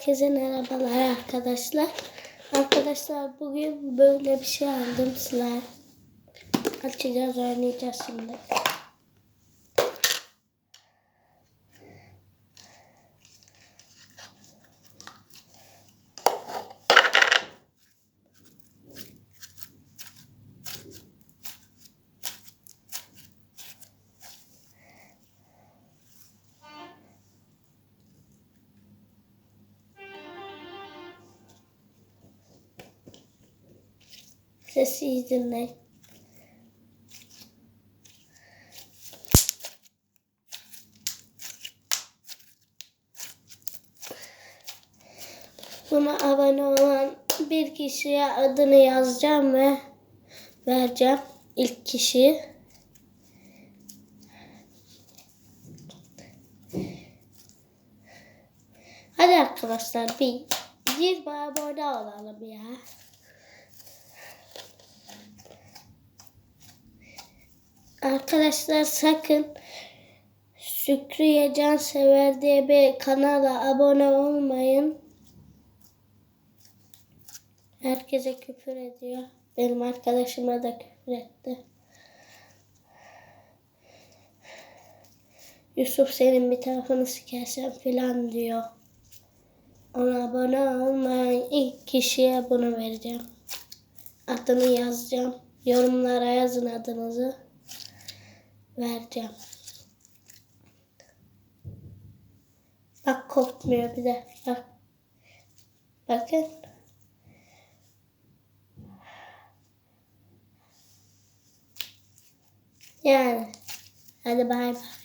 Herkese merhabalar arkadaşlar. Arkadaşlar bugün böyle bir şey aldım slime. Açacağız oynayacağız şimdi. Sesi iyi. Buna abone olan bir kişiye adını yazacağım ve vereceğim ilk kişiyi. Hadi arkadaşlar bir 20 abone olalım ya. Arkadaşlar sakın Şükrüye Cansever diye bir kanala abone olmayın. Herkese küfür ediyor. Benim arkadaşıma da küfür etti. Yusuf senin bir tarafını sikersen filan diyor. Ona abone olmayan ilk kişiye bunu vereceğim. Adını yazacağım. Yorumlara yazın adınızı vereceğim. Bak kopmuyor bir de. Bak. Bakın. Yani. Hadi bay bay.